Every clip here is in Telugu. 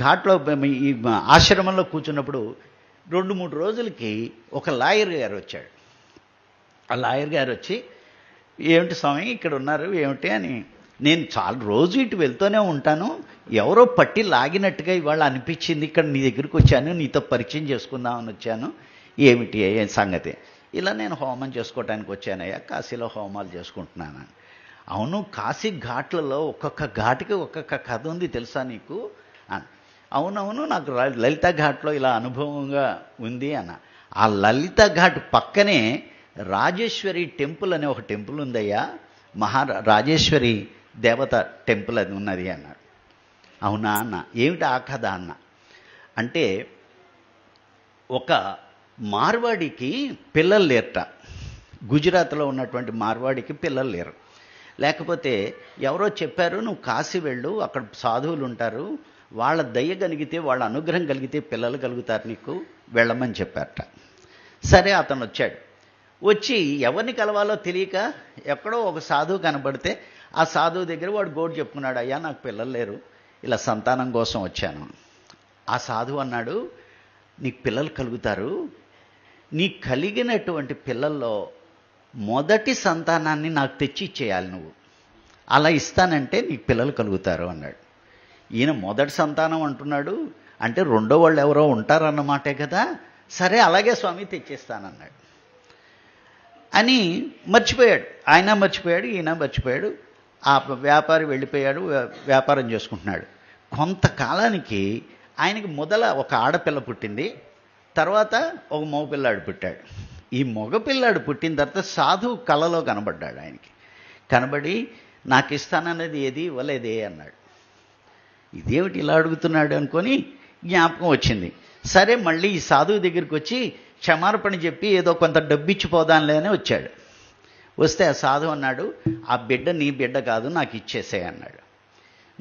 ఘాట్లో ఈ ఆశ్రమంలో కూర్చున్నప్పుడు రెండు మూడు రోజులకి ఒక లాయర్ గారు వచ్చాడు. ఆ లాయర్ గారు వచ్చి ఏమిటి స్వామి ఇక్కడ ఉన్నారు? ఏమిటి? అని నేను చాలా రోజు ఇటు వెళ్తూనే ఉంటాను. ఎవరో పట్టి లాగినట్టుగా ఇవాళ అనిపించింది. ఇక్కడ నీ దగ్గరికి వచ్చాను. నీతో పరిచయం చేసుకుందామని వచ్చాను. ఏమిటి? ఏ సంగతి? ఇలా నేను హోమం చేసుకోవటానికి వచ్చానయ్యా. కాశీలో హోమాలు చేసుకుంటున్నాను. అవును కాశీ ఘాట్లలో ఒక్కొక్క ఘాటుకి ఒక్కొక్క కథ ఉంది తెలుసా నీకు? అని అవునవును నాకు లలిత ఘాట్లో ఇలా అనుభవంగా ఉంది అన్న. ఆ లలిత ఘాట్ పక్కనే రాజేశ్వరి టెంపుల్ అనే ఒక టెంపుల్ ఉందయ్యా. మహా రాజేశ్వరి దేవత టెంపుల్ అది ఉన్నది అన్నాడు. అవునా అన్న? ఏమిటి ఆ కథ అన్న? అంటే ఒక మార్వాడికి పిల్లలు లేరట. గుజరాత్లో ఉన్నటువంటి మార్వాడికి పిల్లలు లేరు. లేకపోతే ఎవరో చెప్పారు నువ్వు కాశీ వెళ్ళు అక్కడ సాధువులు ఉంటారు వాళ్ళ దయ కలిగితే వాళ్ళ అనుగ్రహం కలిగితే పిల్లలు కలుగుతారు నీకు వెళ్ళమని చెప్పారట. సరే అతను వచ్చాడు. వచ్చి ఎవరిని కలవాలో తెలియక ఎక్కడో ఒక సాధువు కనబడితే ఆ సాధువు దగ్గర వాడు గోడు చెప్పుకున్నాడు అయ్యా నాకు పిల్లలు లేరు. ఇలా సంతానం కోసం వచ్చాను. ఆ సాధువు అన్నాడు నీకు పిల్లలు కలుగుతారు. నీ కలిగినటువంటి పిల్లల్లో మొదటి సంతానాన్ని నాకు తెచ్చి ఇచ్చేయాలి నువ్వు. అలా ఇస్తానంటే నీకు పిల్లలు కలుగుతారు అన్నాడు. ఈయన మొదటి సంతానం అంటున్నాడు. అంటే రెండో వాళ్ళు ఎవరో ఉంటారన్నమాటే కదా. సరే అలాగే స్వామి తెచ్చేస్తానన్నాడు. అని మర్చిపోయాడు. ఆయన మర్చిపోయాడు ఈయన మర్చిపోయాడు. ఆ వ్యాపారి వెళ్ళిపోయాడు వ్యా- వ్యాపారం చేసుకుంటున్నాడు. కొంతకాలానికి ఆయనకి మొదల ఒక ఆడపిల్ల పుట్టింది. తర్వాత ఒక మగపిల్లాడు పుట్టాడు. ఈ మగపిల్లాడు పుట్టిన తర్వాత సాధువు కళలో కనబడ్డాడు ఆయనకి. కనబడి నాకు ఇస్తానన్నది ఏది ఇవ్వలేదే అన్నాడు. ఇదేమిటి ఇలా అడుగుతున్నాడు అనుకొని జ్ఞాపకం వచ్చింది. సరే మళ్ళీ ఈ సాధువు దగ్గరికి వచ్చి క్షమార్పణ చెప్పి ఏదో కొంత డబ్బిచ్చిపోదాంలే అని వచ్చాడు. వస్తే ఆ సాధువు అన్నాడు ఆ బిడ్డ నీ బిడ్డ కాదు నాకు ఇచ్చేసే అన్నాడు.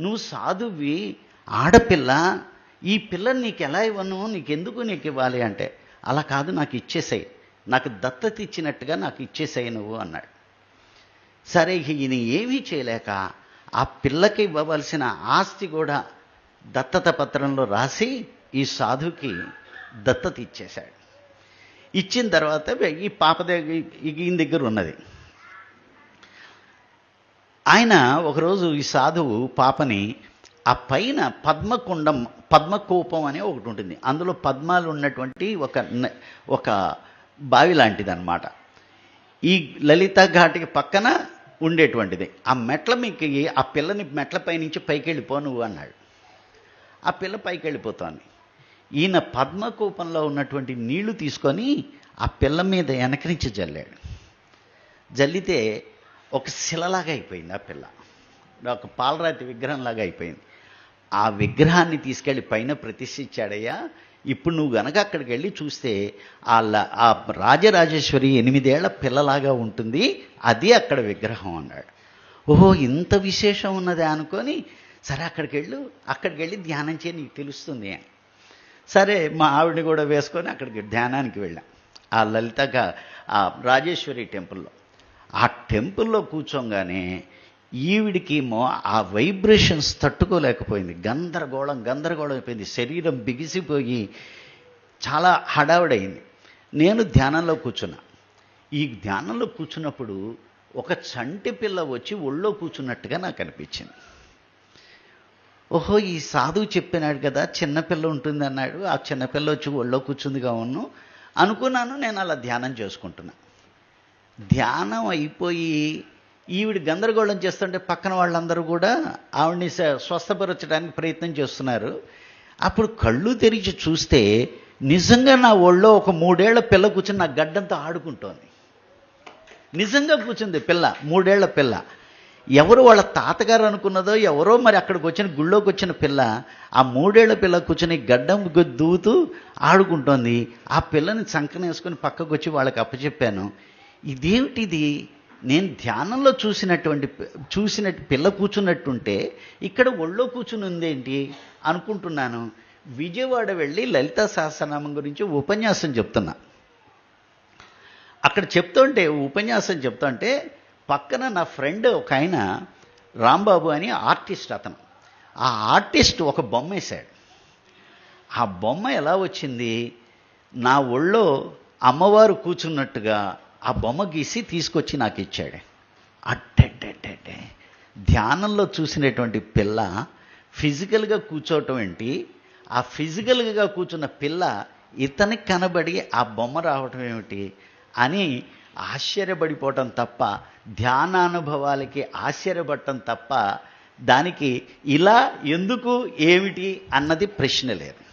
నువ్వు సాధువి ఆడపిల్ల ఈ పిల్లని నీకు ఎలా ఇవ్వను? నీకెందుకు నీకు ఇవ్వాలి? అంటే అలా కాదు నాకు ఇచ్చేసాయి. నాకు దత్తత ఇచ్చినట్టుగా నాకు ఇచ్చేసాయి నువ్వు అన్నాడు. సరే ఈయన ఏమీ చేయలేక ఆ పిల్లకి ఇవ్వవలసిన ఆస్తి కూడా దత్తత పత్రంలో రాసి ఈ సాధుకి దత్తత ఇచ్చేశాడు. ఇచ్చిన తర్వాత ఈ పాప దగ్గర ఈయన దగ్గర ఉన్నది. ఆయన ఒకరోజు ఈ సాధువు పాపని ఆ పైన పద్మకుండం పద్మకూపం అనే ఒకటి ఉంటుంది. అందులో పద్మాలు ఉన్నటువంటి ఒక ఒక బావి లాంటిది అనమాట ఈ లలిత ఘాటికి పక్కన ఉండేటువంటిది. ఆ మెట్ల మీకు ఆ పిల్లని మెట్లపై నుంచి పైకి వెళ్ళిపో నువ్వు అన్నాడు. ఆ పిల్ల పైకి వెళ్ళిపోతాను ఈయన పద్మకూపంలో ఉన్నటువంటి నీళ్ళు తీసుకొని ఆ పిల్ల మీద వెనక నుంచి జల్లాడు. జల్లితే ఒక శిలలాగా అయిపోయింది ఆ పిల్ల. ఒక పాలరాతి విగ్రహంలాగా అయిపోయింది. ఆ విగ్రహాన్ని తీసుకెళ్ళి పైన ప్రతిష్ఠించాడయ్యా. ఇప్పుడు నువ్వు గనక అక్కడికి వెళ్ళి చూస్తే ఆ ల- ఆ రాజరాజేశ్వరి ఎనిమిదేళ్ళ పిల్లలాగా ఉంటుంది అది అక్కడ విగ్రహం అన్నాడు. ఓహో ఇంత విశేషం ఉన్నదే అనుకొని సరే అక్కడికి వెళ్ళు అక్కడికి వెళ్ళి ధ్యానం చేయి నీకు తెలుస్తుంది అని. సరే మా ఆవిడని కూడా వేసుకొని అక్కడికి ధ్యానానికి వెళ్ళాం. ఆ లలితగా ఆ రాజేశ్వరి టెంపుల్లో. ఆ టెంపుల్లో కూర్చోగానే ఈవిడికేమో ఆ వైబ్రేషన్స్ తట్టుకోలేకపోయింది. గందరగోళం గందరగోళం అయిపోయింది. శరీరం బిగిసిపోయి చాలా హడావిడైంది నేను ధ్యానంలో కూర్చున్నా. ఈ ధ్యానంలో కూర్చున్నప్పుడు ఒక చంటి పిల్ల వచ్చి ఒళ్ళో కూర్చున్నట్టుగా నాకు అనిపించింది. ఓహో ఈ సాధువు చెప్పినాడు కదా చిన్నపిల్ల ఉంటుంది అన్నాడు. ఆ చిన్నపిల్ల వచ్చి ఒళ్ళో కూర్చుందిగా ఉన్ను. అనుకున్నాను నేను అలా ధ్యానం చేసుకుంటున్నా. ధ్యానం అయిపోయి ఈవిడ గందరగోళం చేస్తుంటే పక్కన వాళ్ళందరూ కూడా ఆవిడ్ని స్వస్థపరచడానికి ప్రయత్నం చేస్తున్నారు. అప్పుడు కళ్ళు తెరిచి చూస్తే నిజంగా నా ఒళ్ళో ఒక మూడేళ్ళ పిల్ల కూర్చుని నా గడ్డంతో ఆడుకుంటోంది. నిజంగా కూర్చుంది పిల్ల మూడేళ్ళ పిల్ల. ఎవరు వాళ్ళ తాతగారు అనుకున్నదో ఎవరో మరి అక్కడికి వచ్చిన గుళ్ళోకి వచ్చిన పిల్ల ఆ మూడేళ్ళ పిల్ల కూర్చొని గడ్డం దూతూ ఆడుకుంటోంది. ఆ పిల్లని సంకనేసుకొని పక్కకు వచ్చి వాళ్ళకి అప్పచెప్పాను. ఇదేమిటిది? నేను ధ్యానంలో చూసినటువంటి చూసిన చూసినట్టు పిల్ల కూర్చున్నట్టుంటే ఇక్కడ ఒళ్ళో కూర్చుని ఉందేంటి అనుకుంటున్నాను. విజయవాడ వెళ్ళి లలితా సహస్రనామం గురించి ఉపన్యాసం చెప్తున్నా. అక్కడ చెప్తుంటే ఉపన్యాసం చెప్తుంటే పక్కన నా ఫ్రెండ్ ఒక ఆయన రాంబాబు అని ఆర్టిస్ట్ అతను. ఆ ఆర్టిస్ట్ ఒక బొమ్మ వేశాడు. ఆ బొమ్మ ఎలా వచ్చింది? నా ఒళ్ళో అమ్మవారు కూర్చున్నట్టుగా ఆ బొమ్మ గీసి తీసుకొచ్చి నాకు ఇచ్చాడు. అడ్డెడ్డెడ్డెడ్డే ధ్యానంలో చూసినటువంటి పిల్ల ఫిజికల్గా కూర్చోవటం ఏంటి? ఆ ఫిజికల్గా కూర్చున్న పిల్ల ఇతనికి కనబడి ఆ బొమ్మ రావటం ఏమిటి? అని ఆశ్చర్యపడిపోవటం తప్ప ధ్యానానుభవాలకి ఆశ్చర్యపడటం తప్ప దానికి ఇలా ఎందుకు ఏమిటి అన్నది ప్రశ్న లేదు.